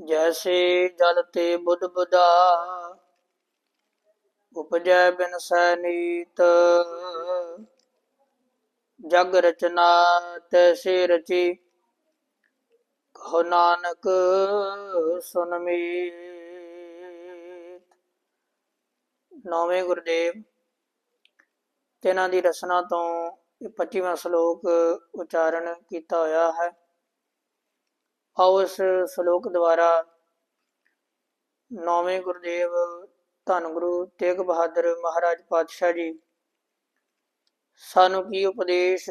ਜੈਸੇ ਜਲ ਤੇ ਬੁੱਧ ਬੁਦਾ, ਉਪਜੈ ਬਿਨ ਸੈਨੀਤ ਜਗ ਰਚਨਾ ਤੈਸੇ ਰਚੀ, ਕਹੋ ਨਾਨਕ ਸੁਨ ਮੀਤ। ਨੌਵੇਂ ਗੁਰਦੇਵ, ਤਿਨਾਂ ਦੀ ਰਸਨਾ ਤੋਂ ਇਹ 25ਵਾਂ ਸ਼ਲੋਕ ਉਚਾਰਨ ਕੀਤਾ ਹੋਇਆ ਹੈ। ਆਓ ਇਸ ਸ਼ਲੋਕ ਦੁਆਰਾ। ਨੌਵੇਂ ਗੁਰਦੇਵ ਧੰਨ ਗੁਰੂ ਤੇਗ ਬਹਾਦਰ ਮਹਾਰਾਜ ਪਾਤਸ਼ਾਹ ਜੀ, ਸਾਨੂੰ ਕੀ ਉਪਦੇਸ਼,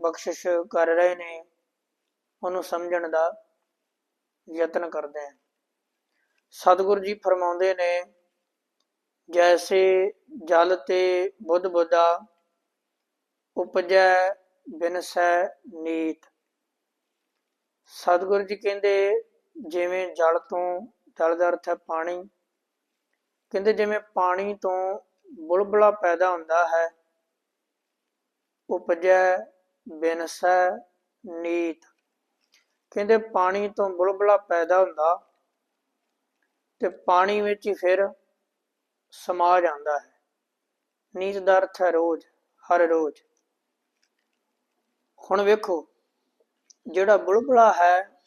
ਬਖਸ਼ਿਸ਼ ਕਰ ਰਹੇ ਨੇ, ਉਹਨੂੰ ਸਮਝਣ ਦਾ ਯਤਨ ਕਰਦੇ ਹਾਂ। ਸਤਿਗੁਰੂ ਜੀ ਫਰਮਾਉਂਦੇ ਨੇ, ਜੈਸੇ ਜਲ ਤੇ ਬੁੱਧ ਬੁੱਧਾ, ਉਪਜੈ ਬਿਨਸੈ ਨੀਤ। ਸਤਿਗੁਰੂ ਜੀ ਕਹਿੰਦੇ, ਜਿਵੇਂ ਜਲ ਤੋਂ ਜਲ ਦਾ ਅਰਥ ਹੈ ਪਾਣੀ। ਕਹਿੰਦੇ, ਜਿਵੇਂ ਪਾਣੀ ਤੋਂ ਬੁਲਬਲਾ ਪੈਦਾ ਹੁੰਦਾ ਹੈ, ਉਪਜੈ ਬਿਨਸੈ ਨੀਤ। ਕਹਿੰਦੇ, ਪਾਣੀ ਤੋਂ ਬੁਲਬਲਾ ਪੈਦਾ ਹੁੰਦਾ ਤੇ ਪਾਣੀ ਵਿੱਚ ਹੀ ਫਿਰ ਸਮਾ ਜਾਂਦਾ ਹੈ। ਨੀਤ ਦਾ ਅਰਥ ਹੈ ਰੋਜ਼, ਹਰ ਰੋਜ਼। ਹੁਣ ਵੇਖੋ ਜਿਹੜਾ ਬੁਲਬੁਲਾ ਹੈ,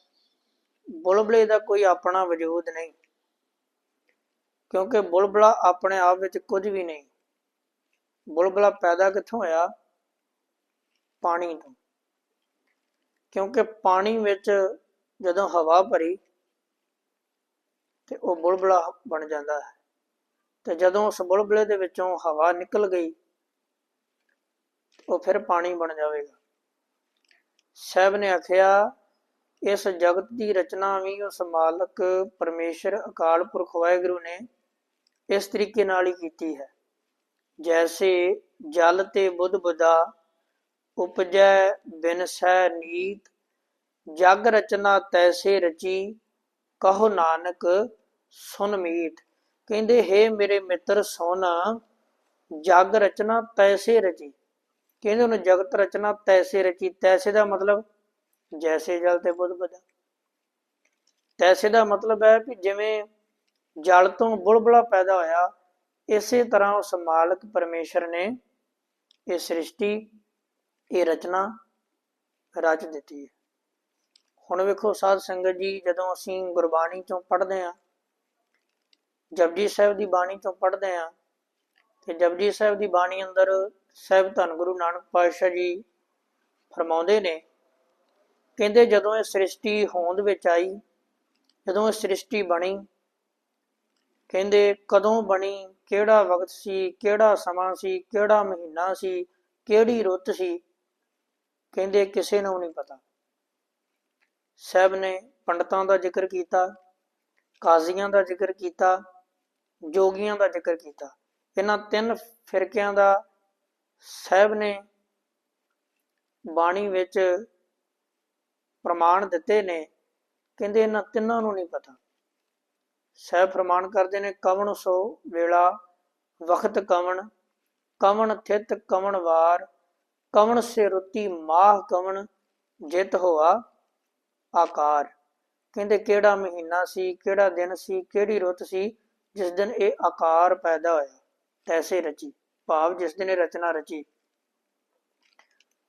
ਬੁਲਬਲੇ ਦਾ ਕੋਈ ਆਪਣਾ ਵਜੂਦ ਨਹੀਂ। ਕਿਉਂਕਿ ਬੁਲਬਲਾ ਆਪਣੇ ਆਪ ਵਿੱਚ ਕੁਝ ਵੀ ਨਹੀਂ। ਬੁਲਬਲਾ ਪੈਦਾ ਕਿੱਥੋਂ ਹੋਇਆ? ਪਾਣੀ ਤੋਂ। ਕਿਉਂਕਿ ਪਾਣੀ ਵਿੱਚ ਜਦੋਂ ਹਵਾ ਭਰੀ, ਤੇ ਉਹ ਬੁਲਬਲਾ ਬਣ ਜਾਂਦਾ ਹੈ। ਤੇ ਜਦੋਂ ਉਸ ਬੁਲਬਲੇ ਦੇ ਵਿੱਚੋਂ ਹਵਾ ਨਿਕਲ ਗਈ, ਉਹ ਫਿਰ ਪਾਣੀ ਬਣ ਜਾਵੇਗਾ। ਸਾਹਿਬ ਨੇ ਆਖਿਆ, ਇਸ ਜਗਤ ਦੀ ਰਚਨਾ ਵੀ ਉਸ ਮਾਲਕ ਪਰਮੇਸ਼ਰ ਅਕਾਲ ਪੁਰਖ ਵਾਹਿਗੁਰੂ ਨੇ ਇਸ ਤਰੀਕੇ ਨਾਲ ਹੀ ਕੀਤੀ ਹੈ। ਜੈਸੇ ਜਲ ਤੇ ਬੁੱਧ ਬੁਦਾ, ਉਪਜੈ ਬਿਨ ਸਹਿ ਨੀਤ, ਜਗ ਰਚਨਾ ਤੈਸੇ ਰਚੀ, ਕਹੋ ਨਾਨਕ ਸੁਨ ਮੀਤ। ਕਹਿੰਦੇ, ਹੈ ਮੇਰੇ ਮਿੱਤਰ, ਸੋਨਾ, ਜਗ ਰਚਨਾ ਤੈਸੇ ਰਚੀ। ਕਹਿੰਦੇ ਉਹਨੇ ਜਗਤ ਰਚਨਾ ਤੈਸੇ ਰਚੀ, ਤੈਸੇ ਦਾ ਮਤਲਬ ਜੈਸੇ ਜਲ ਤੇ ਬੁੱਧ ਬੁਦਾ ਤੈਸੇ ਦਾ ਮਤਲਬ ਹੈ ਕਿ ਜਿਵੇਂ ਜਲ ਤੋਂ ਬੁਲਬੁਲਾ ਪੈਦਾ ਹੋਇਆ, ਇਸੇ ਤਰ੍ਹਾਂ ਉਸ ਮਾਲਕ ਪਰਮੇਸ਼ਰ ਨੇ ਇਹ ਸ੍ਰਿਸ਼ਟੀ, ਇਹ ਰਚਨਾ ਰਚ ਦਿੱਤੀ ਹੈ। ਹੁਣ ਵੇਖੋ ਸਾਧ ਸੰਗਤ ਜੀ, ਜਦੋਂ ਅਸੀਂ ਗੁਰਬਾਣੀ ਚੋਂ ਪੜ੍ਹਦੇ ਹਾਂ, ਜਪਜੀ ਸਾਹਿਬ ਦੀ ਬਾਣੀ ਚੋਂ ਪੜ੍ਹਦੇ ਹਾਂ, ਤੇ ਜਪਜੀ ਸਾਹਿਬ ਦੀ ਬਾਣੀ ਅੰਦਰ ਸਾਹਿਬ ਧੰਨ ਗੁਰੂ ਨਾਨਕ ਪਾਤਸ਼ਾਹ ਜੀ ਫਰਮਾਉਂਦੇ ਨੇ, ਕਹਿੰਦੇ ਜਦੋਂ ਇਹ ਸ੍ਰਿਸ਼ਟੀ ਹੋਂਦ ਵਿੱਚ ਆਈ, ਜਦੋਂ ਇਹ ਸ੍ਰਿਸ਼ਟੀ ਬਣੀ, ਕਹਿੰਦੇ ਕਦੋਂ ਬਣੀ, ਕਿਹੜਾ ਵਕਤ ਸੀ, ਕਿਹੜਾ ਸਮਾਂ ਸੀ, ਕਿਹੜਾ ਮਹੀਨਾ ਸੀ, ਕਿਹੜੀ ਰੁੱਤ ਸੀ, ਕਹਿੰਦੇ ਕਿਸੇ ਨੂੰ ਨਹੀਂ ਪਤਾ। ਸਾਹਿਬ ਨੇ ਪੰਡਤਾਂ ਦਾ ਜ਼ਿਕਰ ਕੀਤਾ, ਕਾਜ਼ੀਆਂ ਦਾ ਜ਼ਿਕਰ ਕੀਤਾ, ਜੋਗੀਆਂ ਦਾ ਜ਼ਿਕਰ ਕੀਤਾ। ਇਹਨਾਂ ਤਿੰਨ ਫਿਰਕਿਆਂ ਦਾ ਸਾਹਿਬ ਨੇ ਬਾਣੀ ਵਿੱਚ ਪ੍ਰਮਾਣ ਦਿੱਤੇ ਨੇ, ਕਹਿੰਦੇ ਇਹਨਾਂ ਤਿੰਨਾਂ ਨੂੰ ਨਹੀਂ ਪਤਾ। ਸਹਿ ਪ੍ਰਮਾਣ ਕਰਦੇ ਨੇ, ਕਵਣ ਸੋ ਵੇਲਾ, ਵਖਤ ਕਵਣ ਕਵਣ ਥਿਤ ਕਵਣ ਵਾਰ, ਕਵਣ ਸੇ ਰੁੱਤੀ ਮਾਹ ਕਵਣ, ਜਿਤ ਹੋਆ ਆਕਾਰ। ਕਹਿੰਦੇ ਕਿਹੜਾ ਮਹੀਨਾ ਸੀ, ਕਿਹੜਾ ਦਿਨ ਸੀ, ਕਿਹੜੀ ਰੁੱਤ ਸੀ, ਜਿਸ ਦਿਨ ਇਹ ਆਕਾਰ ਪੈਦਾ ਹੋਇਆ, ਤੈਸੇ ਰਚੀ। ਭਾਵ ਜਿਸ ਦਿਨ ਰਚਨਾ ਰਚੀ।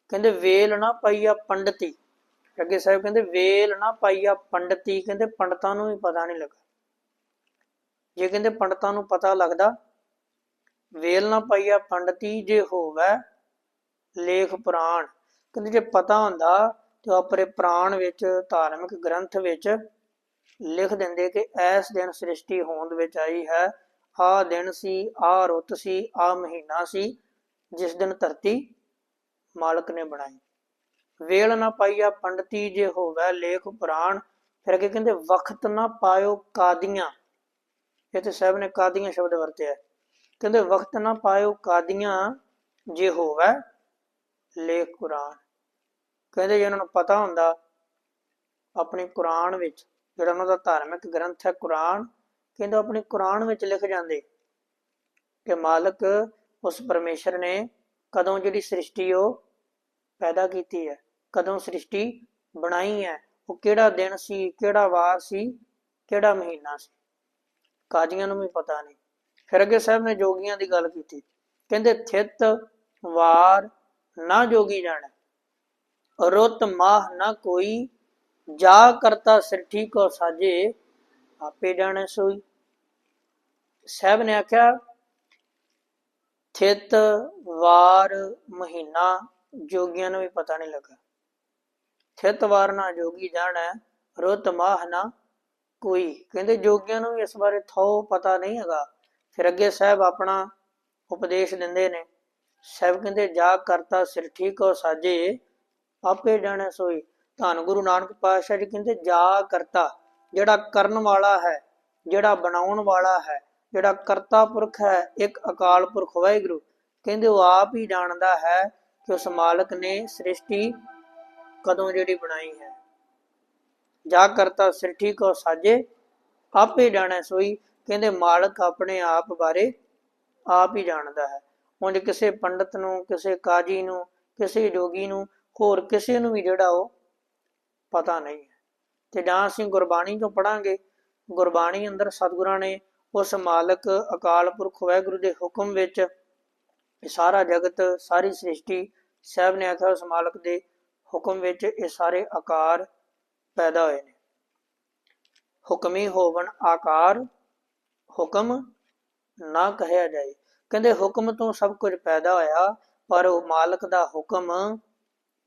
ਕਹਿੰਦੇ, ਵੇਲ ਨਾ ਪਈਆ ਪੰਡਤੀ। ਅੱਗੇ ਸਾਹਿਬ ਕਹਿੰਦੇ, ਵੇਲ ਨਾ ਪਾਈਆ ਪੰਡਤੀ। ਕਹਿੰਦੇ, ਪੰਡਤਾਂ ਨੂੰ ਵੀ ਪਤਾ ਨਹੀਂ ਲੱਗਾ। ਜੇ ਕਹਿੰਦੇ, ਪੰਡਤਾਂ ਨੂੰ ਪਤਾ ਲੱਗਦਾ, ਵੇਲ ਨਾ ਪਾਈਆ ਪੰਡਤੀ ਜੇ ਹੋਵੇ ਲੇਖ ਪੁਰਾਣ। ਕਹਿੰਦੇ, ਜੇ ਪਤਾ ਹੁੰਦਾ, ਤੇ ਆਪਣੇ ਪ੍ਰਾਣ ਵਿੱਚ, ਧਾਰਮਿਕ ਗ੍ਰੰਥ ਵਿੱਚ ਲਿਖ ਦਿੰਦੇ ਕਿ ਇਸ ਦਿਨ ਸ੍ਰਿਸ਼ਟੀ ਹੋਂਦ ਵਿੱਚ ਆਈ ਹੈ। ਆ ਦਿਨ ਸੀ ਆ ਰੁੱਤ ਸੀ ਆ ਮਹੀਨਾ ਸੀ, ਜਿਸ ਦਿਨ ਧਰਤੀ ਮਾਲਕ ਨੇ ਬਣਾਈ। ਵੇਲ ਨਾ ਪਾਈਆ ਪੰਡਤੀ, ਜੇ ਹੋਵੇ ਲੇਖ ਪੁਰਾਣ, ਫਿਰ ਅੱਗੇ ਕਹਿੰਦੇ ਵਕਤ ਨਾ ਪਾਇਓ ਕਾਦੀਆਂ। ਇਥੇ ਸਾਹਿਬ ਨੇ ਕਾਦੀਆਂ ਸ਼ਬਦ ਵਰਤਿਆ। ਕਹਿੰਦੇ ਵਕਤ ਨਾ ਪਾਇਓ ਕਾਦੀਆਂ, ਜੇ ਹੋਵੇ ਲੇਖ ਕੁਰਾਨ ਕਹਿੰਦੇ, ਜੇ ਉਹਨਾਂ ਨੂੰ ਪਤਾ ਹੁੰਦਾ, ਆਪਣੇ ਕੁਰਾਨ ਵਿੱਚ, ਜਿਹੜਾ ਉਹਨਾਂ ਦਾ ਧਾਰਮਿਕ ਗ੍ਰੰਥ ਹੈ ਕੁਰਾਨ ਕਹਿੰਦੇ ਆਪਣੇ ਕੁਰਾਨ ਵਿੱਚ ਲਿਖ ਜਾਂਦੇ ਕਿ ਮਾਲਕ ਉਸ ਪਰਮੇਸ਼ਰ ਨੇ ਕਦੋਂ ਜਿਹੜੀ ਸ੍ਰਿਸ਼ਟੀ ਉਹ ਪੈਦਾ ਕੀਤੀ ਹੈ, ਕਦੋਂ ਸ੍ਰਿਸ਼ਟੀ ਬਣਾਈ ਹੈ, ਉਹ ਕਿਹੜਾ ਦਿਨ ਸੀ, ਕਿਹੜਾ ਵਾਰ ਸੀ, ਕਿਹੜਾ ਮਹੀਨਾ ਸੀ। ਕਾਜ਼ੀਆਂ ਨੂੰ ਵੀ ਪਤਾ ਨਹੀਂ। ਫਿਰ ਅੱਗੇ ਸਾਹਿਬ ਨੇ ਜੋਗੀਆਂ ਦੀ ਗੱਲ ਕੀਤੀ। ਕਹਿੰਦੇ, ਥਿਤ ਵਾਰ ਨਾ ਜੋਗੀ ਜਾਣੈ, ਰੁੱਤ ਮਾਹ ਨਾ ਕੋਈ, ਜਾ ਕਰਤਾ ਸਿਰਠੀ ਕੋ ਸਾਜੇ ਆਪੇ ਜਾਣੈ ਸੋਈ। ਸਾਹਿਬ ਨੇ ਆਖਿਆ, ਥਿਤ, ਵਾਰ, ਮਹੀਨਾ ਜੋਗੀਆਂ ਨੂੰ ਵੀ ਪਤਾ ਨਹੀਂ ਲੱਗਾ। ਥਿਤ, ਵਾਰ ਨਾ ਜੋਗੀ ਜਾਣੈ, ਰੁੱਤ, ਮਾਹ ਨਾ ਕੋਈ। ਕਹਿੰਦੇ ਜੋਗੀਆਂ ਨੂੰ ਵੀ ਇਸ ਬਾਰੇ ਥੋ ਪਤਾ ਨਹੀਂ ਹੈਗਾ। ਫਿਰ ਅੱਗੇ ਸਾਹਿਬ ਆਪਣਾ ਉਪਦੇਸ਼ ਦਿੰਦੇ ਨੇ। ਸਾਹਿਬ ਕਹਿੰਦੇ, ਜਾ ਕਰਤਾ ਸਿਰ ਠੀਕ ਕੋ ਸਾਜੇ, ਆਪੇ ਜਾਣੈ ਸੋਈ। ਧੰਨ ਗੁਰੂ ਨਾਨਕ ਪਾਤਸ਼ਾਹ ਜੀ ਕਹਿੰਦੇ, ਜਾ ਕਰਤਾ। ਜਿਹੜਾ ਕਰਨ ਵਾਲਾ ਹੈ, ਜਿਹੜਾ ਬਣਾਉਣ ਵਾਲਾ ਹੈ, ਜਿਹੜਾ ਕਰਤਾ ਪੁਰਖ ਹੈ, ਇੱਕ ਅਕਾਲ ਪੁਰਖ ਵਾਹਿਗੁਰੂ। ਕਹਿੰਦੇ ਉਹ ਆਪ ਹੀ ਜਾਣਦਾ ਹੈ ਕਿ ਉਸ ਮਾਲਕ ਨੇ ਸ੍ਰਿਸ਼ਟੀ ਕਦੋਂ ਜਿਹੜੀ ਬਣਾਈ ਹੈ। ਜਾ ਕਰਤਾ ਸਿਰਠੀ ਕੋ ਸਾਜੇ, ਆਪੇ ਜਾਣੈ ਸੋਈ। ਕਹਿੰਦੇ ਮਾਲਕ ਆਪਣੇ ਆਪ ਬਾਰੇ ਆਪ ਹੀ ਜਾਣਦਾ ਹੈ। ਉਂਝ ਕਿਸੇ ਪੰਡਤ ਨੂੰ, ਕਿਸੇ ਕਾਜੀ ਨੂੰ, ਕਿਸੇ ਜੋਗੀ ਨੂੰ, ਹੋਰ ਕਿਸੇ ਨੂੰ ਵੀ ਜਿਹੜਾ ਉਹ ਪਤਾ ਨਹੀਂ ਹੈ। ਤੇ ਜਾਂ ਅਸੀਂ ਗੁਰਬਾਣੀ ਤੋਂ ਪੜਾਂਗੇ ਗੁਰਬਾਣੀ ਅੰਦਰ ਸਤਿਗੁਰਾਂ ਨੇ ਉਸ ਮਾਲਕ, ਅਕਾਲ ਪੁਰਖ, ਵਾਹਿਗੁਰੂ ਦੇ ਹੁਕਮ ਵਿੱਚ ਸਾਰਾ ਜਗਤ, ਸਾਰੀ ਸ੍ਰਿਸ਼ਟੀ ਸਾਹਿਬ ਨੇ ਆਖਿਆ, ਉਸ ਮਾਲਕ ਦੇ ਹੁਕਮ ਵਿੱਚ ਇਹ ਸਾਰੇ ਆਕਾਰ ਪੈਦਾ ਹੋਏ ਨੇ। ਹੁਕਮੀ ਹੋਵਨ ਆਕਾਰ, ਹੁਕਮ ਨਾ ਕਹਿਆ ਜਾਏ। ਕਹਿੰਦੇ ਹੁਕਮ ਤੋਂ ਸਭ ਕੁਝ ਪੈਦਾ ਹੋਇਆ, ਪਰ ਉਹ ਮਾਲਕ ਦਾ ਹੁਕਮ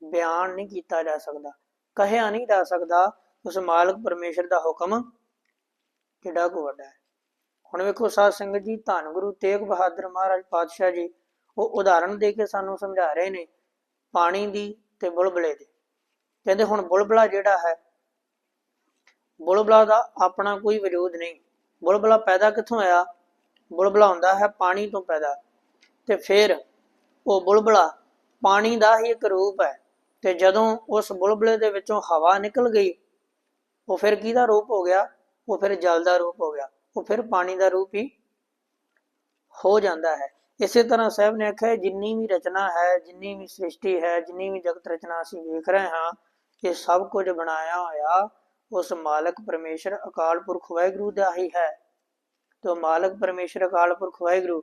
ਬਿਆਨ ਨਹੀਂ ਕੀਤਾ ਜਾ ਸਕਦਾ ਕਹਿਆ ਨਹੀਂ ਜਾ ਸਕਦਾ। ਉਸ ਮਾਲਕ ਪਰਮੇਸ਼ਰ ਦਾ ਹੁਕਮ ਕਿੱਡਾ ਕੁ ਵੱਡਾ ਹੈ। ਹੁਣ ਵੇਖੋ, ਸਾਧ ਸੰਗਤ ਜੀ, ਧੰਨ ਗੁਰੂ ਤੇਗ ਬਹਾਦਰ ਮਹਾਰਾਜ ਪਾਤਸ਼ਾਹ ਜੀ, ਉਹ ਉਦਾਹਰਣ ਦੇ ਕੇ ਸਾਨੂੰ ਸਮਝਾ ਰਹੇ ਨੇ ਪਾਣੀ ਦੀ ਤੇ ਬੁਲਬਲੇ ਦੀ। ਕਹਿੰਦੇ ਹੁਣ ਬੁਲਬਲਾ ਜਿਹੜਾ ਹੈ, ਬੁਲਬਲਾ ਦਾ ਆਪਣਾ ਕੋਈ ਵਜੂਦ ਨਹੀਂ। ਬੁਲਬਲਾ ਪੈਦਾ ਕਿੱਥੋਂ ਆਇਆ ਬੁਲਬਲਾ ਹੁੰਦਾ ਹੈ ਪਾਣੀ ਤੋਂ ਪੈਦਾ। ਤੇ ਫਿਰ ਉਹ ਬੁਲਬਲਾ ਪਾਣੀ ਦਾ ਹੀ ਇੱਕ ਰੂਪ ਹੈ। ਤੇ ਜਦੋਂ ਉਸ ਬੁਲਬਲੇ ਦੇ ਵਿੱਚੋਂ ਹਵਾ ਨਿਕਲ ਗਈ ਉਹ ਫਿਰ ਕਿਹਦਾ ਰੂਪ ਹੋ ਗਿਆ? ਉਹ ਫਿਰ ਜਲ ਦਾ ਰੂਪ ਹੋ ਗਿਆ। ਉਹ ਫਿਰ ਪਾਣੀ ਦਾ ਰੂਪ ਹੀ ਹੋ ਜਾਂਦਾ ਹੈ। ਇਸੇ ਤਰ੍ਹਾਂ ਸਾਹਿਬ ਨੇ ਆਖਿਆ, ਜਿੰਨੀ ਵੀ ਰਚਨਾ ਹੈ, ਜਿੰਨੀ ਵੀ ਸ੍ਰਿਸ਼ਟੀ ਹੈ, ਜਿੰਨੀ ਵੀ ਜਗਤ ਰਚਨਾ ਅਸੀਂ ਵੇਖ ਰਹੇ ਹਾਂ, ਇਹ ਸਭ ਕੁਝ ਬਣਾਇਆ ਹੋਇਆ ਉਸ ਮਾਲਕ ਪਰਮੇਸ਼ਰ ਅਕਾਲ ਪੁਰਖ ਵਾਹਿਗੁਰੂ ਦਾ ਹੀ ਹੈ। ਤੇ ਮਾਲਕ ਪਰਮੇਸ਼ਰ ਅਕਾਲ ਪੁਰਖ ਵਾਹਿਗੁਰੂ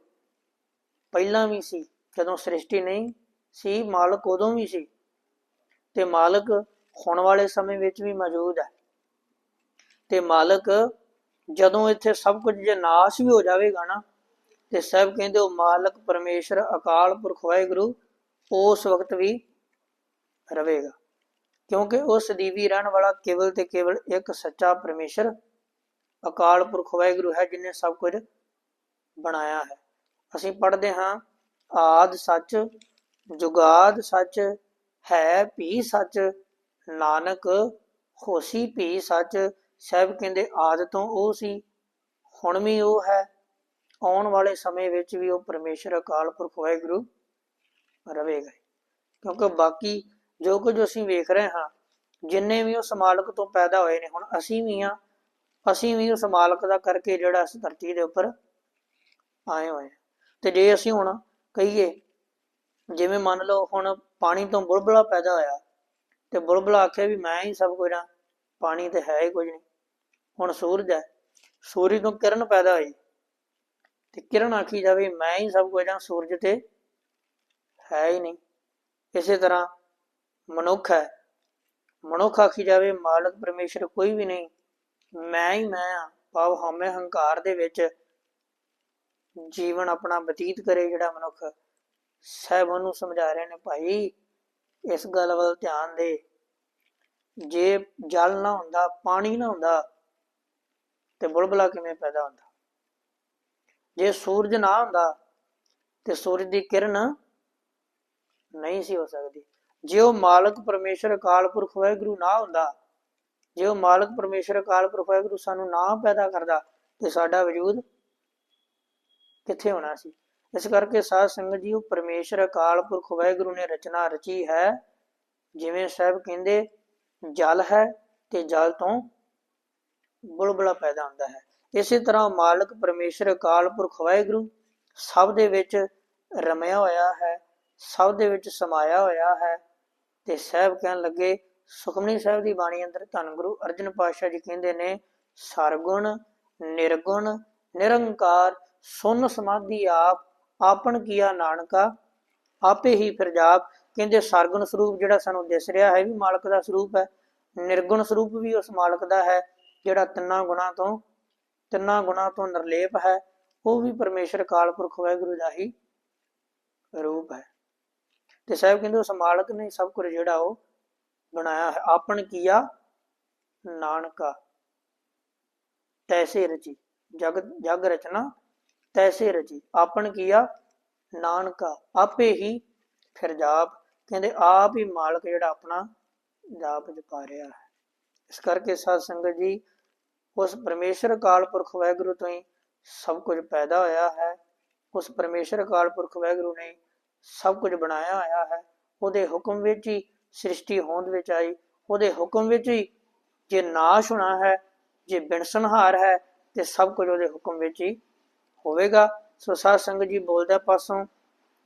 ਪਹਿਲਾਂ ਵੀ ਸੀ, ਜਦੋਂ ਸ੍ਰਿਸ਼ਟੀ ਨਹੀਂ ਸੀ, ਮਾਲਕ ਉਦੋਂ ਵੀ ਸੀ। ਤੇ ਮਾਲਕ ਹੁਣ ਵਾਲੇ ਸਮੇਂ ਵਿੱਚ ਵੀ ਮੌਜੂਦ ਹੈ। ਤੇ ਮਾਲਕ ਜਦੋਂ ਇੱਥੇ ਸਭ ਕੁਝ ਜੇ ਨਾਸ਼ ਵੀ ਹੋ ਜਾਵੇਗਾ ਨਾ, ਤੇ ਸਭ ਕਹਿੰਦੇ ਉਹ ਮਾਲਕ ਪਰਮੇਸ਼ਰ, ਅਕਾਲ ਪੁਰਖ, ਵਾਹਿਗੁਰੂ, ਉਸ ਵਕਤ ਵੀ ਰਹੇਗਾ ਕਿਉਂਕਿ ਉਸ ਦੀ ਵੀ ਰਹਿਣ ਵਾਲਾ ਕੇਵਲ ਤੇ ਕੇਵਲ ਇੱਕ ਸੱਚਾ ਪਰਮੇਸ਼ਰ, ਅਕਾਲ ਪੁਰਖ, ਵਾਹਿਗੁਰੂ ਹੈ ਜਿਨੇ ਸਭ ਕੁਝ ਬਣਾਇਆ ਹੈ। ਅਸੀਂ ਪੜ੍ਹਦੇ ਹਾਂ, ਆਦ ਸੱਚ, ਜੁਗਾਦ ਸੱਚ, ਹੈ ਭੀ ਸੱਚ, ਨਾਨਕ ਹੋਸੀ ਭੀ ਸੱਚ ਸਾਹਿਬ ਕਹਿੰਦੇ ਆਦ ਤੋਂ ਉਹ ਸੀ, ਹੁਣ ਵੀ ਉਹ ਹੈ। ਆਉਣ ਵਾਲੇ ਸਮੇਂ ਵਿੱਚ ਵੀ ਉਹ ਪਰਮੇਸ਼ਰ, ਅਕਾਲ ਪੁਰਖ, ਵਾਹਿਗੁਰੂ ਰਹੇਗਾ। ਕਿਉਂਕਿ ਬਾਕੀ ਜੋ ਕੁਝ ਅਸੀਂ ਵੇਖ ਰਹੇ ਹਾਂ, ਜਿੰਨੇ ਵੀ ਉਸ ਮਾਲਕ ਤੋਂ ਪੈਦਾ ਹੋਏ ਨੇ, ਹੁਣ ਅਸੀਂ ਵੀ ਆ ਅਸੀਂ ਵੀ ਉਸ ਮਾਲਕ ਦਾ ਕਰਕੇ ਜਿਹੜਾ ਇਸ ਧਰਤੀ ਦੇ ਉੱਪਰ ਆਏ ਹੋਏ ਤੇ ਜੇ ਅਸੀਂ ਹੁਣ ਕਹੀਏ, ਜਿਵੇਂ ਮੰਨ ਲਓ ਹੁਣ ਪਾਣੀ ਤੋਂ ਬੁਲਬੁਲਾ ਪੈਦਾ ਹੋਇਆ, ਤੇ ਬੁਲਬਲਾ ਆਖੇ ਵੀ ਮੈਂ ਹੀ ਸਭ ਕੁਝ ਹਾਂ, ਪਾਣੀ ਤੇ ਹੈ ਹੀ ਕੁਝ ਨਹੀਂ। ਹੁਣ ਸੂਰਜ ਹੈ, ਸੂਰਜ ਤੋਂ ਕਿਰਨ ਪੈਦਾ ਹੋਈ। ਤੇ ਕਿਰਨ ਆਖੀ ਜਾਵੇ, ਮੈਂ ਹੀ ਸਭ ਕੁਝ ਹਾਂ, ਸੂਰਜ ਤੇ ਹੈ ਹੀ ਨਹੀਂ। ਇਸੇ ਤਰ੍ਹਾਂ ਮਨੁੱਖ ਹੈ। ਮਨੁੱਖ ਆਖੀ ਜਾਵੇ, ਮਾਲਕ ਪਰਮੇਸ਼ਰ ਕੋਈ ਵੀ ਨਹੀਂ, ਮੈਂ ਹੀ ਮੈਂ ਹਾਂ। ਭਾਵ ਹਮੇ ਹੰਕਾਰ ਦੇ ਵਿੱਚ ਜੀਵਨ ਆਪਣਾ ਬਤੀਤ ਕਰੇ ਜਿਹੜਾ ਮਨੁੱਖ ਸਾਹਿਬ ਉਹਨੂੰ ਸਮਝਾ ਰਹੇ ਨੇ, ਭਾਈ, ਇਸ ਗੱਲ ਵੱਲ ਧਿਆਨ ਦੇ। ਜੇ ਜਲ ਨਾ ਹੁੰਦਾ, ਪਾਣੀ ਨਾ ਹੁੰਦਾ ਤੇ ਬੁਲਬੁਲਾ ਕਿਵੇਂ ਪੈਦਾ ਹੁੰਦਾ? ਜੇ ਸੂਰਜ ਨਾ ਹੁੰਦਾ ਤੇ ਸੂਰਜ ਦੀ ਕਿਰਨ ਨਹੀਂ ਸੀ ਹੋ ਸਕਦੀ। ਜੇ ਉਹ ਮਾਲਕ ਪਰਮੇਸ਼ਰ ਅਕਾਲ ਪੁਰਖ ਵਾਹਿਗੁਰੂ ਨਾ ਹੁੰਦਾ, ਜੇ ਉਹ ਮਾਲਕ ਪਰਮੇਸ਼ਰ ਅਕਾਲ ਪੁਰਖ ਵਾਹਿਗੁਰੂ ਸਾਨੂੰ ਨਾ ਪੈਦਾ ਕਰਦਾ, ਤੇ ਸਾਡਾ ਵਜੂਦ ਕਿੱਥੇ ਹੋਣਾ ਸੀ? ਇਸ ਕਰਕੇ ਸਾਧ ਸੰਗਤ ਜੀ ਉਹ ਪਰਮੇਸ਼ਰ ਅਕਾਲ ਪੁਰਖ ਵਾਹਿਗੁਰੂ ਨੇ ਰਚਨਾ ਰਚੀ ਹੈ। ਜਿਵੇਂ ਸਾਹਿਬ ਕਹਿੰਦੇ, ਜਲ ਹੈ ਤੇ ਜਲ ਤੋਂ ਬੁਲਬੁਲਾ ਪੈਦਾ ਹੁੰਦਾ ਹੈ। ਇਸੇ ਤਰ੍ਹਾਂ ਮਾਲਕ ਪਰਮੇਸ਼ਰ ਅਕਾਲ ਪੁਰਖ ਵਾਹਿਗੁਰੂ ਸਭ ਦੇ ਵਿੱਚ ਰਮਿਆ ਹੋਇਆ ਹੈ, ਸਭ ਦੇ ਵਿੱਚ ਸਮਾਇਆ ਹੋਇਆ ਹੈ ਤੇ ਸਾਹਿਬ ਕਹਿਣ ਲੱਗੇ, ਸੁਖਮਨੀ ਸਾਹਿਬ ਦੀ ਬਾਣੀ ਅੰਦਰ ਧੰਨ ਗੁਰੂ ਅਰਜਨ ਪਾਤਸ਼ਾਹ ਜੀ ਕਹਿੰਦੇ ਨੇ, ਸਰਗੁਣ, ਨਿਰਗੁਣ, ਨਿਰੰਕਾਰ, ਸੁਨ ਸਮਾਧੀ ਆਪ ਆਪਨ ਕੀਆ ਨਾਨਕਾ, ਆਪੇ ਹੀ ਫਿਰ ਜਾਪ। ਕਹਿੰਦੇ ਸਰਗੁਣ ਸਰੂਪ ਜਿਹੜਾ ਸਾਨੂੰ ਦਿਸ ਰਿਹਾ ਹੈ ਵੀ ਮਾਲਕ ਦਾ ਸਰੂਪ ਹੈ, ਨਿਰਗੁਣ ਸਰੂਪ ਵੀ ਉਸ ਮਾਲਕ ਦਾ ਹੈ। ਜਿਹੜਾ ਤਿੰਨਾਂ ਗੁਣਾਂ ਤੋਂ, ਤਿੰਨਾਂ ਗੁਣਾਂ ਤੋਂ ਨਿਰਲੇਪ ਹੈ, ਉਹ ਵੀ ਪਰਮੇਸ਼ਰ ਕਾਲ ਪੁਰਖ ਵਾਹਿਗੁਰੂ ਦਾ ਹੀ ਰੂਪ ਹੈ। ਤੇ ਸਾਹਿਬ ਕਹਿੰਦੇ, ਉਸ ਮਾਲਕ ਨੇ ਸਭ ਕੁਝ ਜਿਹੜਾ ਉਹ ਬਣਾਇਆ ਹੈ। ਆਪਣ ਕੀਆ, ਨਾਨਕਾ। ਤੈਸੇ ਰਚੀ। ਜਗ ਜਗ ਰਚਨਾ, ਤੈਸੇ ਰਚੀ। ਆਪਣ ਕੀਆ, ਨਾਨਕਾ। ਆਪੇ ਹੀ ਫਿਰ ਜਾਪ। ਕਹਿੰਦੇ, ਆਪ ਹੀ ਮਾਲਕ ਜਿਹੜਾ ਆਪਣਾ ਜਾਪ ਜਪਾ ਰਿਹਾ ਹੈ। ਇਸ ਕਰਕੇ ਸਾਧ ਸੰਗਤ ਜੀ ਉਸ ਪਰਮੇਸ਼ਰ ਅਕਾਲ ਪੁਰਖ ਵਾਹਿਗੁਰੂ ਤੋਂ ਹੀ ਸਭ ਕੁਝ ਪੈਦਾ ਹੋਇਆ ਹੈ। ਉਸ ਪਰਮੇਸ਼ਰ ਅਕਾਲ ਪੁਰਖ ਵਾਹਿਗੁਰੂ ਨੇ ਸਭ ਕੁਝ ਬਣਾਇਆ ਹੋਇਆ ਹੈ। ਉਹਦੇ ਹੁਕਮ ਵਿੱਚ ਹੀ ਸ੍ਰਿਸ਼ਟੀ ਹੋਂਦ ਵਿੱਚ ਆਈ। ਉਹਦੇ ਹੁਕਮ ਵਿੱਚ ਹੀ ਜੇ ਨਾਸ਼ ਹੋਣਾ ਹੈ, ਜੇ ਬਿਨਸਨਹਾਰ ਹੈ, ਤੇ ਸਭ ਕੁਝ ਉਹਦੇ ਹੁਕਮ ਵਿੱਚ ਹੀ ਹੋਵੇਗਾ। ਸੋ ਸਾਧ ਸੰਗਤ ਜੀ ਬੋਲਦਾ ਪਾਸੋਂ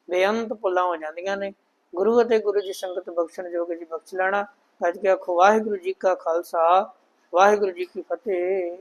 ਬੇਅੰਤ ਪੁੱਲਾਂ ਹੋ ਜਾਂਦੀਆਂ ਨੇ। ਗੁਰੂ ਅਤੇ ਗੁਰੂ ਜੀ ਸੰਗਤ ਬਖਸ਼ਣ ਜੋਗ ਜੀ ਬਖਸ਼ ਲੈਣਾ। ਅੱਜ ਕੇ ਆਖੋ ਵਾਹਿਗੁਰੂ ਜੀ ਕਾ ਖਾਲਸਾ। ਵਾਹਿਗੁਰੂ ਜੀ ਕੀ ਫਤਿਹ।